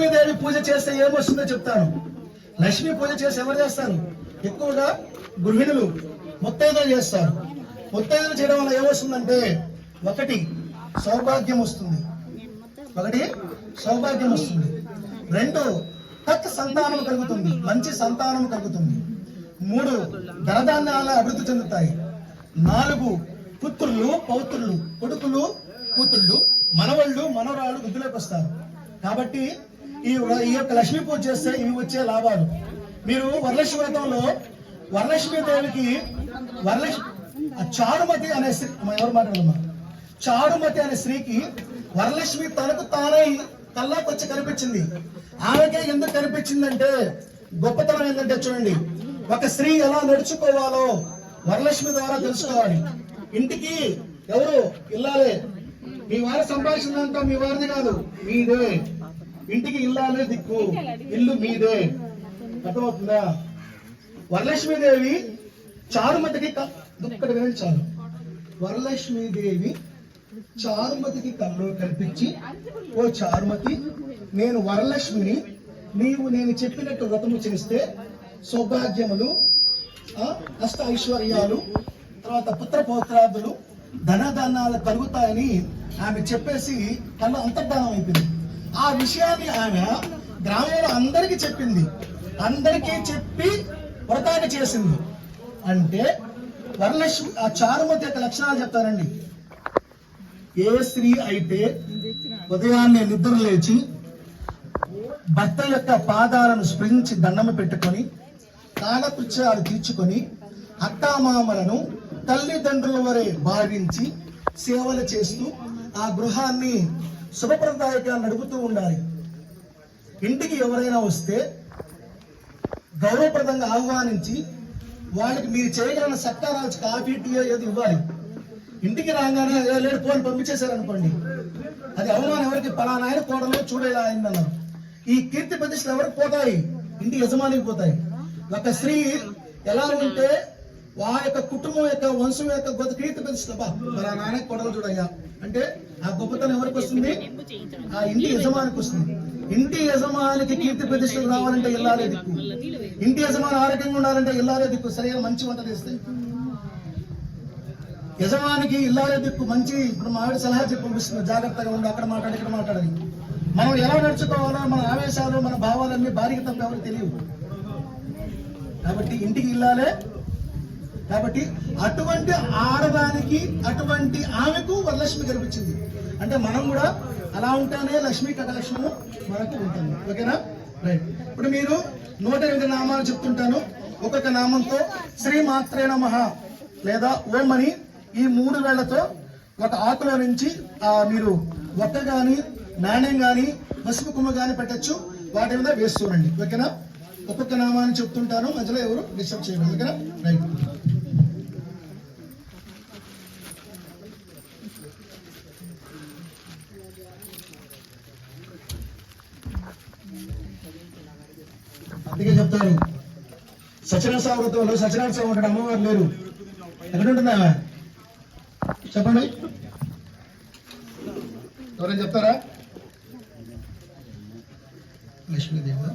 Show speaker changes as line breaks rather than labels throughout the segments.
లక్ష్మీదేవి పూజ చేస్తే ఏమొస్తుందో చెప్తాను. లక్ష్మీ పూజ చేసి ఎవరు చేస్తారు? ఎక్కువగా గృహిణులు ముత్తైదులు చేస్తారు. ముత్తైదులు చేయడం వల్ల ఏమొస్తుందంటే ఒకటి సౌభాగ్యం వస్తుంది. ఒకటి సౌభాగ్యం వస్తుంది. రెండు తత్ సంతానం కలుగుతుంది. మంచి సంతానం కలుగుతుంది. మూడు ధనధాన్యాలు అభివృద్ధి చెందుతాయి. నాలుగు పుత్రులు పౌత్రులు కొడుకులు కూతుళ్ళు మనవళ్ళు మనవరాళ్ళు వృద్ధిలోకి వస్తారు. కాబట్టి ఈ ఈ యొక్క లక్ష్మీ పూజ చేస్తే ఇవి వచ్చే లాభాలు. మీరు వరలక్ష్మి వ్రతంలో వరలక్ష్మి దేవికి వరలక్ష్మి చారుమతి అనే స్త్రీ ఎవరు మాట్లాడమ్మా చారుమతి అనే స్త్రీకి వరలక్ష్మి తనకు తానే కల్లాకి వచ్చి కనిపించింది. ఆమెకే ఎందుకు కనిపించిందంటే గొప్పతనం ఏంటంటే చూడండి ఒక స్త్రీ ఎలా నడుచుకోవాలో వరలక్ష్మి ద్వారా తెలుసుకోవాలి. ఇంటికి ఎవరు? ఇల్లాలే. మీ వారి సంభాషణ మీ వారిది కాదు మీదే. ఇంటికి ఇల్లాలే దిక్కు. ఇల్లు మీదే. అర్థమవుతుందా? వరలక్ష్మీదేవి చారుమతికి క- వేలు చాలు. వరలక్ష్మీదేవి చారుమతికి కళ్ళు కల్పించి ఓ చారుమతి నేను వరలక్ష్మిని నీవు నేను చెప్పినట్టు వ్రతము చేస్తే సౌభాగ్యములు అష్ట ఐశ్వర్యాలు తర్వాత పుత్ర పౌత్రాదులు ధనధాన్యాలు కలుగుతాయని ఆమె చెప్పేసి తన అంతర్ధానం అయిపోయింది. ఆ విషయాన్ని ఆమె గ్రామంలో అందరికీ చెప్పింది. అందరికీ చెప్పి వ్రతాన్ని చేసింది. అంటే వరలక్ష్మి ఆ చారుమతి యొక్క లక్షణాలు చెప్తానండి. ఏ స్త్రీ అయితే ఉదయాన్నే నిద్ర లేచి భర్త యొక్క పాదాలను స్పృశించి దండము పెట్టుకొని కాలకృత్యాలు తీర్చుకొని అత్తామామలను తల్లిదండ్రుల వరే భావించి సేవలు చేస్తూ ఆ గృహాన్ని శుభప్రదాయకంగా నడుపుతూ ఉండాలి. ఇంటికి ఎవరైనా వస్తే గౌరవప్రదంగా ఆహ్వానించి వాళ్ళకి మీరు చేయగలిగిన సత్కారాలు కాఫీ టీ ఏది ఇవ్వాలి. ఇంటికి రాగానే "ఏ, లేడు ఫోన్ పంపించేశారనుకోండి. అది అవమానం ఎవరికి? పలానా ఆయన కోడలో చూడేలా అయిందన్నారు. ఈ కీర్తి ప్రతిష్టలు ఎవరికి పోతాయి? ఇంటి యజమానికి పోతాయి. ఒక స్త్రీ ఎలా ఉంటే ఆ యొక్క కుటుంబం యొక్క వంశం యొక్క గొప్ప కీర్తి ప్రతిష్ట. బా పలానా చూడయ్యా. అంటే ఆ గొప్పతనం ఎవరికి వస్తుంది? ఆ ఇంటి యజమానికి వస్తుంది. ఇంటి యజమానికి కీర్తి ప్రతిష్టలు రావాలంటే ఇల్లాలే దిక్కు. ఇంటి యజమాని ఆరోగ్యంగా ఉండాలంటే ఇల్లాలే దిక్కు. సరిగా మంచి వంట చేస్తే. యజమానికి ఇల్లాలే దిక్కు. మంచి ఇప్పుడు మా ఆవిడ సలహా చెప్పి పంపిస్తుంది. జాగ్రత్తగా ఉండి అక్కడ మాట్లాడి ఇక్కడ మాట్లాడాలి మనం ఎలా నడుచుకోవాలో? మన ఆవేశాలు మన భావాలన్నీ భార్యకి తప్ప ఎవరికి తెలియవు. కాబట్టి ఇంటికి ఇల్లాలే కాబట్టి అటువంటి ఆడదానికి అటువంటి ఆమెకు వరలక్ష్మి కనిపించింది. అంటే మనం కూడా అలా ఉంటేనే లక్ష్మీ కటలక్ష్మము మనకు ఉంటుంది. ఓకేనా? రైట్ ఇప్పుడు మీరు నూట ఎనిమిది నామాలు చెప్తుంటాను. ఒక్కొక్క నామంతో శ్రీ మాత్రే నమః లేదా ఓం అని ఈ మూడు వేళ్ళతో ఒక ఆకులో నుంచి ఆ మీరు ఒక్క గాని నాణ్యం గాని పసుపు కుమ్మ గాని పెట్టచ్చు. వాటి మీద వేస్తూనండి ఓకేనా? ఒక్కొక్క నామాన్ని చెప్తుంటాను. మధ్యలో ఎవరు డిస్టర్బ్ చేయడం ఓకేనా? రైట్ అందుకే చెప్తారు సత్యనారాయణ స్వామి వ్రతంలో సత్యనారాయణ స్వామి ఉంటాడు అమ్మవారు లేరు. ఎక్కడుంటుంది ఆమె చెప్పండి. ఎవరైనా చెప్తారా? లక్ష్మీదేవి.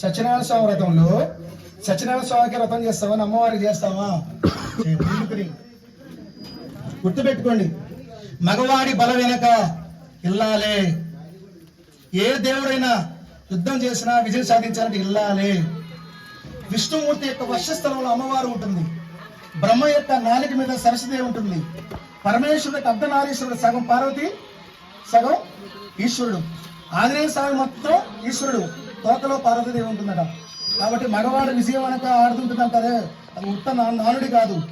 సత్యనారాయణ స్వామి వ్రతంలో సత్యనారాయణ స్వామికి వ్రతం చేస్తావా? అమ్మవారికి చేస్తావా? గుర్తుపెట్టుకోండి. మగవాడి బల వెనక ఇల్లాలే. ఏ దేవుడైనా యుద్ధం చేసినా విజయం సాధించాలంటే ఇల్లాలే విష్ణుమూర్తి యొక్క వర్షస్థలంలో అమ్మవారు ఉంటుంది. బ్రహ్మ యొక్క నాలిక మీద సరస్వతి ఉంటుంది. పరమేశ్వరుడు యొక్క అర్ధనారీశ్వరుడు సగం పార్వతి సగం ఈశ్వరుడు. ఆంజనేయ స్వామి మొత్తం ఈశ్వరుడు. తోకలో పార్వతీదేవి ఉంటుందట. కాబట్టి మగవాడు విజయం అనక ఆడుతుంటుందంట అదే. అది ఉత్త నా- నానుడి కాదు.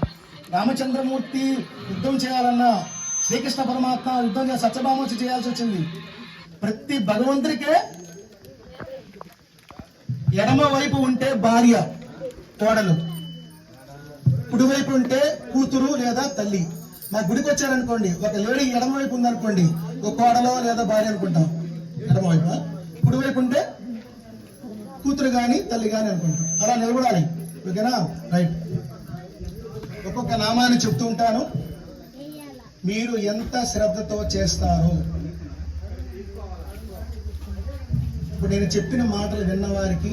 రామచంద్రమూర్తి యుద్ధం చేయాలన్నా శ్రీకృష్ణ పరమాత్మ యుద్ధం చేయాలి సత్యభామ చేయాల్సి వచ్చింది. ప్రతి భగవంతుడికే ఎడమ వైపు ఉంటే భార్య కోడలు కుడివైపు ఉంటే కూతురు లేదా తల్లి. మా గుడికి వచ్చారనుకోండి ఒక లేడీ ఎడమ వైపు ఉందనుకోండి ఒక కోడలో లేదా భార్య అనుకుంటాం. ఎడమ వైపు కుడివైపు ఉంటే కూతురు కానీ తల్లి కానీ అనుకుంటాం. అలా నిలబడాలి. ఓకేనా? రైట్. ఒక్కొక్క నామాన్ని చెప్తూ ఉంటాను. మీరు ఎంత శ్రద్ధతో చేస్తారో. ఇప్పుడు నేను చెప్పిన మాటలు విన్నవారికి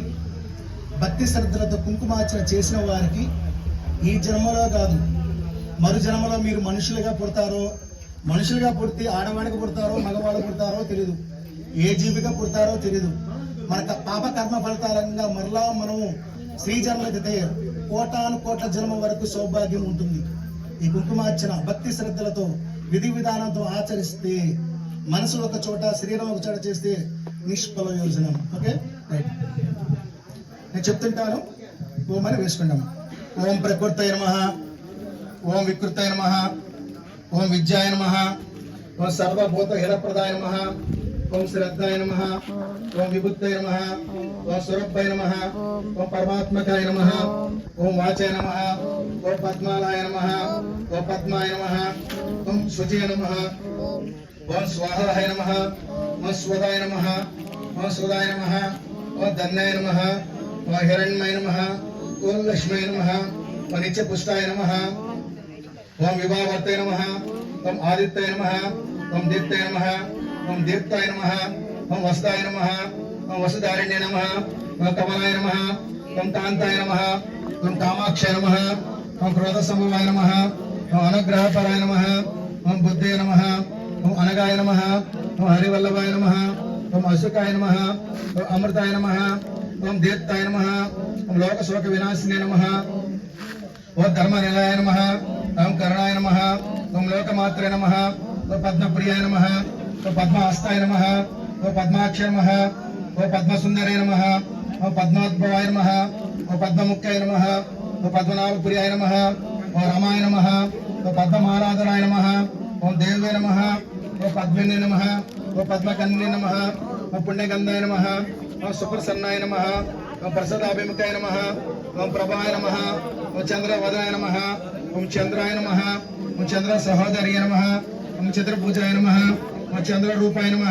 భక్తి శ్రద్ధలతో కుంకుమార్చన చేసిన వారికి ఈ జన్మలో కాదు. మరు జన్మలో మీరు మనుషులుగా పుడతారో మనుషులుగా పుడితే ఆడవాడికి పుడతారో మగవాళ్ళు పుడతారో తెలియదు ఏ జీవిగా పుడతారో తెలియదు మన పాప కర్మ ఫలితాలంగా మరలా మనము స్త్రీ జన్మలైతే కోటాను కోట్ల జన్మ వరకు సౌభాగ్యం ఉంటుంది. ఈ కుంకుమార్చన భక్తి శ్రద్ధలతో విధి విధానంతో ఆచరిస్తే మనసు ఒక చోట శరీరం ఒక చోట చేస్తే నిష్ఫల యోజనం ఓకే రైట్ నేను చెప్తుంటాను ఓం అని వేసుకుంటాము ఓం ప్రకృతయ నమ ఓం వికృతయ నమ ఓం విద్యాయ నమ ఓం సర్వభూత హిరప్రదాయ నమ ఓం శ్రద్ధాయ నమ ఓం విభుత్తయ నమ ఓం సురభ్య నమ ఓం పరమాత్మకాయ నమ ఓం వాచాయ నమ ఓం పద్మాలాయ నమ ఓం పద్మాయ నమ ఓం శుచయ నమ ఓం స్వాహాయ నమ ఓం స్వదాయ నమ ఓం సుదాయ నమ ఓం ధన్యాయ నమ ఓం హిరణ్యయ నమ ఓం లక్ష్మీ నమ ఓం నిత్యపుష్టాయ నమ ఓం విభావర్తయ నమ ఓం ఆదిత్యాయ నమ ఓం దీప్తాయ నమ ఓం దీప్తాయ నమ ఓం వస్తాయ నమ ఓం వసుధారణ్య నమ ఓం కమలాయ నమ ఓం కాంతాయ నమ ఓం కామాక్షయ నమ ఓం క్రోధ సమవాయ నమ ఓం అనుగ్రహపరాయ నమ ఓం బుద్ధయ నమ ఓం అనగాయ నమ ఓం హరివల్లభాయ నమ ఓం అశుకాయ నమ ఓం అమృతాయ నమ ఓం దీప్తాయ నమ ఓం లోకశోక వినాశినే నమ ఓం ధర్మ నిలయ నమ ఓం కరుణాయ నమ ఓం లోకమాత్రే నమ ఓ పద్మప్రియాయ నమ ఓ పద్మహస్తాయ నమ ఓ పద్మాక్ష నమ ఓ పద్మసుందరే నమ ఓ పద్మోద్భవాయ నమ ఓ పద్మముఖ్యాయ నమ ఓ పద్మనాభప్రియాయ నమ ఓ రమాయ నమ ఓ పద్మమారాధనాయ నమ ఓం దేవే నమ ఓ పద్మిని నమ ఓ పద్మకన్య నమ ఓ పుణ్యగంధాయ నమ ఓ సుప్రసన్నాయ నమ ఓం ప్రసదాభిముఖాయ నమ ఓం ప్రభాయ నమ ఓం చంద్రవదనాయ నమ ఓం చంద్రాయ నమ ఓం చంద్ర సహోదర్య నమ ఓం చంద్రపూజాయ నమ ఓం చంద్ర రూపాయ నమ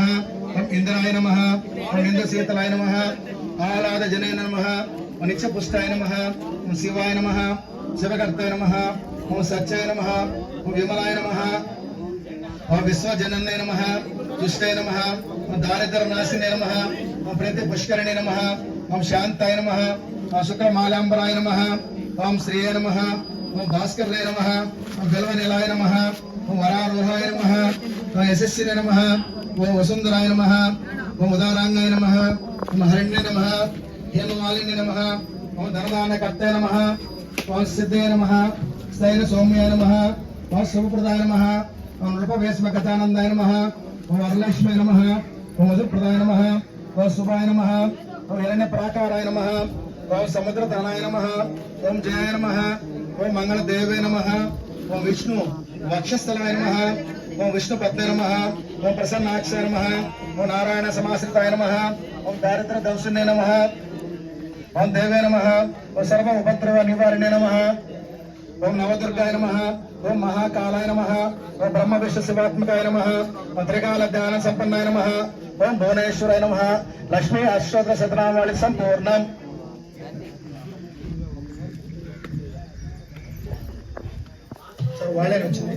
ఓం ఇంద్రాయ నమ ఓం ఇంద్రశీతలాయ నమ ఆహ్లాద జనాయ నమ ఓం నిత్యపుష్టాయ నమ ఓం శివాయ నమ శివకర్తాయ నమ ఓం సత్యాయ నమ ఓం విమలాయ నమ ఓం విశ్వజనన్య నమ దుష్టాయ నమ ఓం దారిద్ర నాశినే నమ ఓం ప్రతి పుష్కరిణే నమ ఓం శాంతాయ నమ ఓం శుక్రమాలాంబరాయ నమ ఓం శ్రీయ నమ ఓం భాస్కర్య నమ ఓం బిల్వనిలాయ నమ ఓం వరారోహాయ నమ ఓం యశస్వినే నమ ఓం వసుంధరాయ నమ ఓం ఉదారాంగాయ నమ ఓం హరణ్య నమ హేమమాలిన్య నమ ఓం ధర్మానకర్తాయ నమ ఓం సిద్ధయ నమ స్థైర సౌమ్యాయ నమ ఓం శుభప్రదాయ నమ ఓం నృపవేశ్మగతానందాయ నమ. ఓం వరలక్ష్మి నమ. ఓం మధుప్రదాయ నమ. ఓం శుభాయ నమ. ఓం హిరణ్య ప్రాకారాయ నమ. ఓం సముద్రతనాయ నమ. ఓం జయాయ నమ. ఓం మంగళదేవే నమ. ఓం విష్ణు వక్షస్థలాయ నమ. ఓం విష్ణు పద్మే నమ. ఓం ప్రసన్నాక్ష నమ. ఓం నారాయణ సమాశ్రితాయ నమ. ఓం దారిద్ర దౌశన్య నమ. ఓం దేవే నమ. ఓం సర్వ ఉపద్రవ నివారణే నమ. ఓం నవదుర్గాయ నమ ఓం మహాకాలాయ నమ ఓం బ్రహ్మ విష్ణు శివాత్మకాయ నమ ఓం త్రికాల ధ్యాన సంపన్నాయ నమ ఓం భువనేశ్వరాయ నమ లక్ష్మీ అశ్వత శతనామాళి సంపూర్ణం. వాళ్ళే వచ్చింది